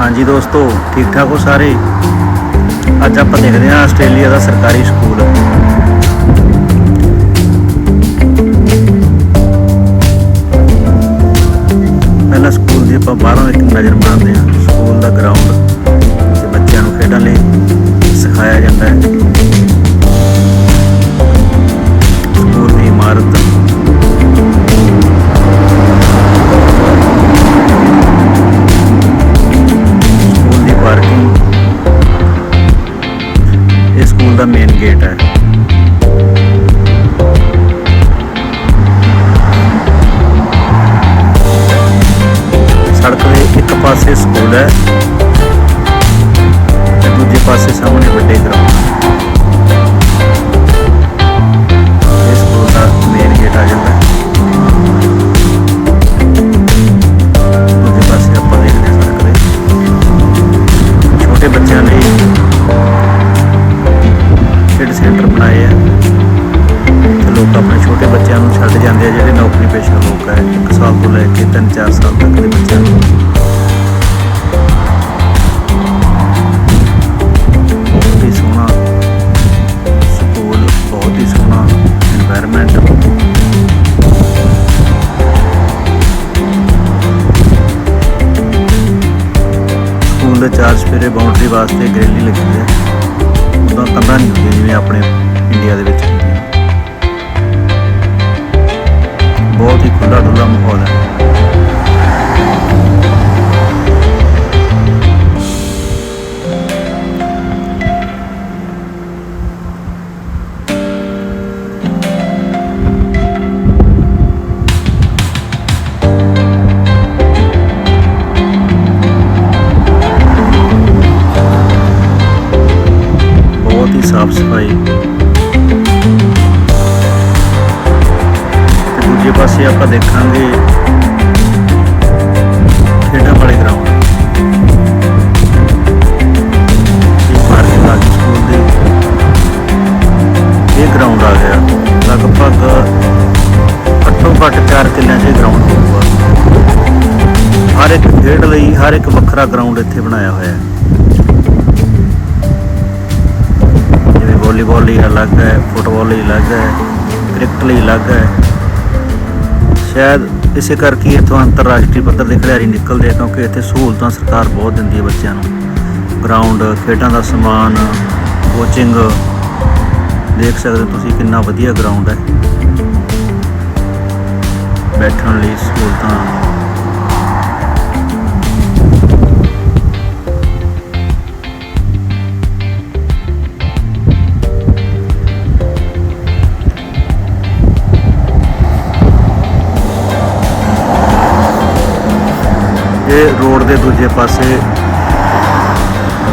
ਹਾਂਜੀ ਦੋਸਤੋ ਠੀਕ ਠਾਕ ਹੋ ਸਾਰੇ? ਅੱਜ ਆਪਾਂ ਦੇਖਦੇ ਹਾਂ ਆਸਟ੍ਰੇਲੀਆ ਦਾ ਸਰਕਾਰੀ ਸਕੂਲ। ਪਹਿਲਾਂ ਸਕੂਲ ਦੀ ਆਪਾਂ ਬਾਹਰੋਂ ਇੱਕ ਨਜ਼ਰ ਮਾਰਦੇ ਹਾਂ, ਸਕੂਲ ਦਾ ਗਰਾਊਂਡ ਸਕੂਲ ਸਕਿੱਲ ਸੈਂਟਰ ਬਣਾਏ ਆ। ਲੋਕ ਆਪਣੇ ਛੋਟੇ ਬੱਚਿਆਂ ਨੂੰ ਛੱਡ ਜਾਂਦੇ ਆ, ਜਿਹੜੇ ਨੌਕਰੀ ਪੇਸ਼ਾ ਲੋਕ ਆ, ਇੱਕ ਸਾਲ ਤੋਂ ਲੈ ਕੇ 3-4 ਸਾਲ ਤੱਕ ਦੇ ਬੱਚਿਆਂ ਨੂੰ। ਬਹੁਤ ਹੀ ਸੋਹਣਾ ਸਕੂਲ, ਬਹੁਤ ਹੀ ਸੋਹਣਾ এনवायरमेंट ਦੇ ਚਾਰ ਸਵੇਰੇ ਬਾਉਂਡਰੀ ਵਾਸਤੇ ਗ੍ਰਿਲ ਲੱਗੀ ਹੈ। ਜਿਵੇਂ ਆਪਣੇ ਇੰਡੀਆ ਦੇ ਵਿੱਚ ਹੁੰਦੀਆਂ। ਬਹੁਤ ਹੀ ਖੁੱਲਾ ਡੁੱਲਾ ਮਾਹੌਲ ਹੈ। ਸਾਫ਼ ਸਫ਼ਾਈ। ਤੇ ਦੂਜੇ ਪਾਸੇ ਆਪਾਂ ਦੇਖਾਂਗੇ ਖੇਡਾਂ ਵਾਲੇ ਗਰਾਊਂਡ। ਇਹ ਪਾਰਕਿੰਗ ਆ ਸਕੂਲ ਦੇ ਇਹ ਗਰਾਊਂਡ ਆ ਗਿਆ। ਲਗਭਗ ਘੱਟੋ ਘੱਟ 4 ਕਿੱਲਿਆਂ 'ਚ ਗਰਾਊਂਡ ਹੋਊਗਾ। ਹਰ ਇੱਕ ਖੇਡ ਲਈ ਹਰ ਇੱਕ ਵੱਖਰਾ ਗਰਾਊਂਡ ਇੱਥੇ ਬਣਾਇਆ ਹੋਇਆ ਹੈ। ਜਿਵੇਂ ਵਾਲੀਬਾਲ ਲਈ ਅਲੱਗ ਹੈ, ਫੁੱਟਬਾਲ ਲਈ ਅਲੱਗ ਹੈ, ਕ੍ਰਿਕਟ ਲਈ ਅਲੱਗ ਹੈ। ਸ਼ਾਇਦ ਇਸੇ ਕਰਕੇ ਇੱਥੋਂ ਅੰਤਰਰਾਸ਼ਟਰੀ ਪੱਧਰ ਦੇ ਖਿਡਾਰੀ ਨਿਕਲਦੇ ਆ, ਕਿਉਂਕਿ ਇੱਥੇ ਸਹੂਲਤਾਂ ਸਰਕਾਰ ਬਹੁਤ ਦਿੰਦੀ ਹੈ ਬੱਚਿਆਂ ਨੂੰ। ਗਰਾਊਂਡ ਖੇਡਾਂ ਦਾ ਸਮਾਨ ਕੋਚਿੰਗ ਦੇਖ ਸਕਦੇ ਹੋ ਤੁਸੀਂ ਕਿੰਨਾ ਵਧੀਆ ਗਰਾਊਂਡ ਹੈ। ਬੈਠਣ ਲਈ ਸਹੂਲਤਾਂ। ਇਹ ਰੋਡ ਦੇ ਦੂਜੇ ਪਾਸੇ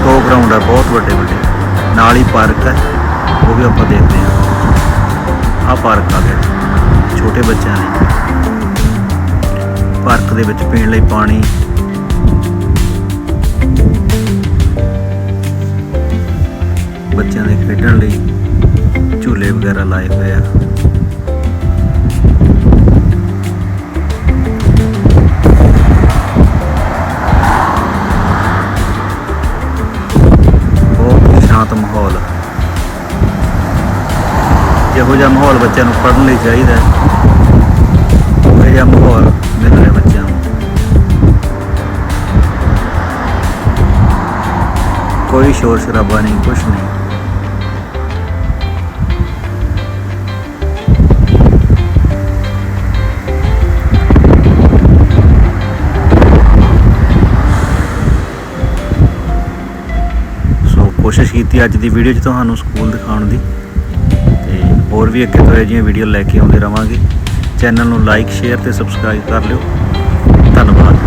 ਦੋ ਗਰਾਊਂਡ ਆ, ਬਹੁਤ ਵੱਡੇ ਵੱਡੇ। ਨਾਲ ਹੀ ਪਾਰਕ ਹੈ ਉਹ ਵੀ ਆਪਾਂ ਦੇਖਦੇ ਹਾਂ। ਆਹ ਪਾਰਕ ਆ ਗਿਆ ਛੋਟੇ ਬੱਚਿਆਂ ਲਈ। ਪਾਰਕ ਦੇ ਵਿੱਚ ਪੀਣ ਲਈ ਪਾਣੀ। ਬੱਚਿਆਂ ਦੇ ਖੇਡਣ ਲਈ ਝੂਲੇ ਵਗੈਰਾ ਲਾਏ ਹੋਏ ਆ। ਸ਼ਾਂਤ ਮਾਹੌਲ। ਇਹੋ ਜਿਹਾ ਮਾਹੌਲ ਬੱਚਿਆਂ ਨੂੰ ਪੜ੍ਹਨ ਲਈ ਚਾਹੀਦਾ ਹੈ। ਉਹ ਜਿਹਾ ਮਾਹੌਲ ਮਿਲ ਰਿਹਾ ਬੱਚਿਆਂ ਨੂੰ। ਕੋਈ ਸ਼ੋਰ ਸ਼ਰਾਬਾ ਨਹੀਂ, ਕੁਛ ਨਹੀਂ। ਕੋਸ਼ਿਸ਼ ਕੀਤੀ ਅੱਜ ਦੀ ਵੀਡੀਓ 'ਚ ਤੁਹਾਨੂੰ ਸਕੂਲ ਦਿਖਾਉਣ ਦੀ। ਤੇ ਹੋਰ ਵੀ ਅੱਗੇ ਤੋਂ ਇਹ ਜਿਹੀਆਂ ਵੀਡੀਓ ਲੈ ਕੇ ਆਉਂਦੇ ਰਵਾਂਗੇ। ਚੈਨਲ ਨੂੰ ਲਾਈਕ ਸ਼ੇਅਰ ਤੇ ਸਬਸਕ੍ਰਾਈਬ ਕਰ ਲਿਓ। ਧੰਨਵਾਦ।